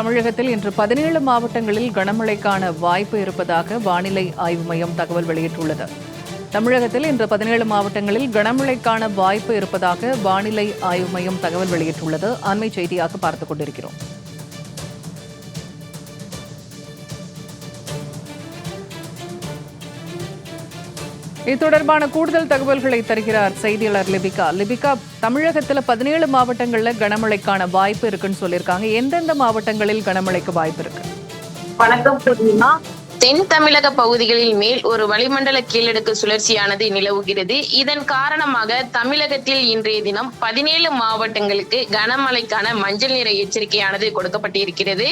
தமிழகத்தில் இன்று பதினேழு மாவட்டங்களில் கனமழைக்கான வாய்ப்பு இருப்பதாக வானிலை ஆய்வு மையம் தகவல் வெளியிட்டுள்ளது. தமிழகத்தில் இன்று பதினேழு மாவட்டங்களில் கனமழைக்கான வாய்ப்பு இருப்பதாக வானிலை ஆய்வு மையம் தகவல் வெளியிட்டுள்ளது. அண்மை செய்தியாக பார்த்துக் கொண்டிருக்கிறோம். இது தொடர்பான கூடுதல் தகவல்களை தருகிறார் செய்தியாளர் லிபிகா. லிபிகா தமிழகத்துல பதினேழு மாவட்டங்கள்ல கனமழைக்கான வாய்ப்பு இருக்குன்னு சொல்லியிருக்காங்க. எந்தெந்த மாவட்டங்களில் கனமழைக்கு வாய்ப்பு இருக்கு? வணக்கம் பூர்ணிமா தென் தமிழக பகுதிகளில் மேல் ஒரு வளிமண்டல கீழடுக்கு சுழற்சியானது நிலவுகிறது. இதன் காரணமாக தமிழகத்தில் இன்றைய தினம் பதினேழு மாவட்டங்களுக்கு கனமழைக்கான மஞ்சள் நிற எச்சரிக்கையானது கொடுக்கப்பட்டிருக்கிறது.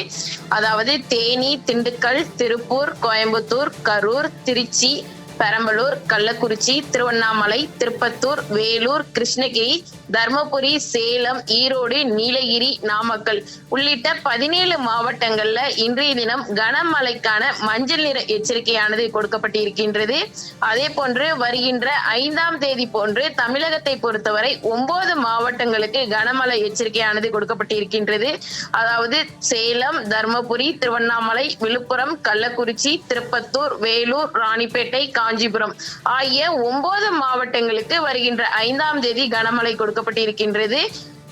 அதாவது தேனி திண்டுக்கல் திருப்பூர் கோயம்புத்தூர் கரூர் திருச்சி பெரம்பலூர் கள்ளக்குறிச்சி திருவண்ணாமலை திருப்பத்தூர் வேலூர் கிருஷ்ணகிரி தர்மபுரி சேலம் ஈரோடு நீலகிரி நாமக்கல் உள்ளிட்ட பதினேழு மாவட்டங்கள்ல இன்றைய தினம் கனமழைக்கான மஞ்சள் நிற எச்சரிக்கையானது கொடுக்கப்பட்டிருக்கின்றது. அதே போன்று வருகின்ற ஐந்தாம் தேதி போன்று தமிழகத்தை பொறுத்தவரை ஒன்பது மாவட்டங்களுக்கு கனமழை எச்சரிக்கையானது கொடுக்கப்பட்டிருக்கின்றது. அதாவது சேலம் தர்மபுரி திருவண்ணாமலை விழுப்புரம் கள்ளக்குறிச்சி திருப்பத்தூர் வேலூர் ராணிப்பேட்டை காஞ்சிபுரம். ஆகிய ஒன்பது மாவட்டங்களுக்கு வருகின்ற ஐந்தாம் தேதி கனமழை கொடுக்கப்பட்டிருக்கின்றது.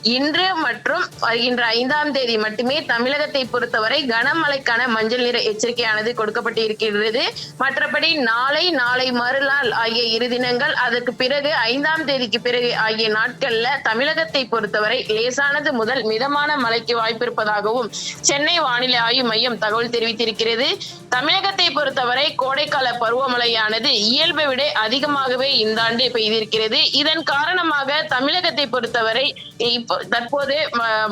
இன்று மற்றும் வருகின்ற ஐந்தாம் தேதி மட்டுமே தமிழகத்தை பொறுத்தவரை கனமழைக்கான மஞ்சள் நிற எச்சரிக்கையானது கொடுக்கப்பட்டிருக்கிறது மற்றபடி நாளை நாளை மறுநாள் ஆகிய இரு தினங்கள் அதற்கு பிறகு ஐந்தாம் தேதிக்கு பிறகு ஆகிய நாட்கள்ல தமிழகத்தை பொறுத்தவரை லேசானது முதல் மிதமான மழைக்கு வாய்ப்பு இருப்பதாகவும் சென்னை வானிலை ஆய்வு மையம் தகவல் தெரிவித்திருக்கிறது. தமிழகத்தை பொறுத்தவரை கோடைக்கால பருவமழையானது இயல்பை விட அதிகமாகவே இந்த ஆண்டு பெய்திருக்கிறது. இதன் காரணமாக தமிழகத்தை பொறுத்தவரை இப்போ தற்போது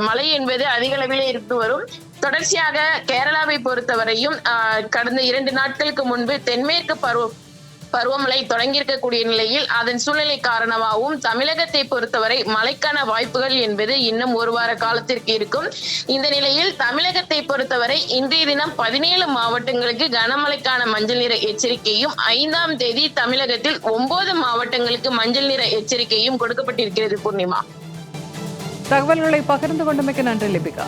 மழை என்பது அதிக அளவில் இருந்து வரும். தொடர்ச்சியாக கேரளாவை பொறுத்தவரையும் கடந்த இரண்டு நாட்களுக்கு முன்பு தென்மேற்கு பருவ பருவமழை தொடங்கியிருக்கக்கூடிய நிலையில் அதன் சூழ்நிலை காரணமாகவும் தமிழகத்தை பொறுத்தவரை மழைக்கான வாய்ப்புகள் என்பது இன்னும் ஒரு வார காலத்திற்கு இருக்கும். இந்த நிலையில் தமிழகத்தை பொறுத்தவரை இன்றைய தினம் பதினேழு மாவட்டங்களுக்கு கனமழைக்கான மஞ்சள் நிற எச்சரிக்கையும் ஐந்தாம் தேதி தமிழகத்தில் ஒன்பது மாவட்டங்களுக்கு மஞ்சள் நிற எச்சரிக்கையும் கொடுக்கப்பட்டிருக்கிறது பூர்ணிமா. தகவல்களை பகிர்ந்து கொண்டமைக்கு நன்றி லிபிகா.